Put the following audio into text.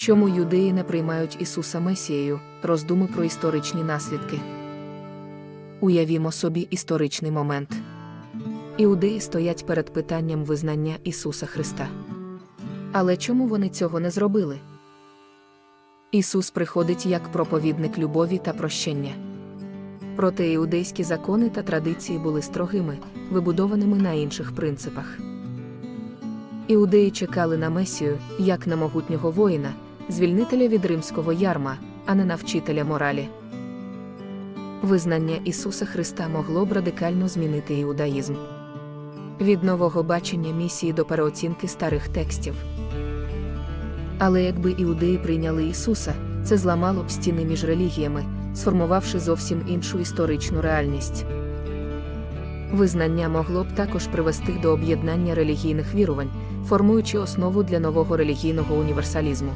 Чому юдеї не приймають Ісуса Месією, роздуми про історичні наслідки. Уявімо собі історичний момент. Іудеї стоять перед питанням визнання Ісуса Христа. Але чому вони цього не зробили? Ісус приходить як проповідник любові та прощення. Проте іудейські закони та традиції були строгими, вибудованими на інших принципах. Іудеї чекали на Месію, як на могутнього воїна, звільнителя від римського ярма, а не на вчителя моралі. Визнання Ісуса Христа могло б радикально змінити іудаїзм. Від нового бачення місії до переоцінки старих текстів. Але якби іудеї прийняли Ісуса, це зламало б стіни між релігіями, сформувавши зовсім іншу історичну реальність. Визнання могло б також привести до об'єднання релігійних вірувань, формуючи основу для нового релігійного універсалізму.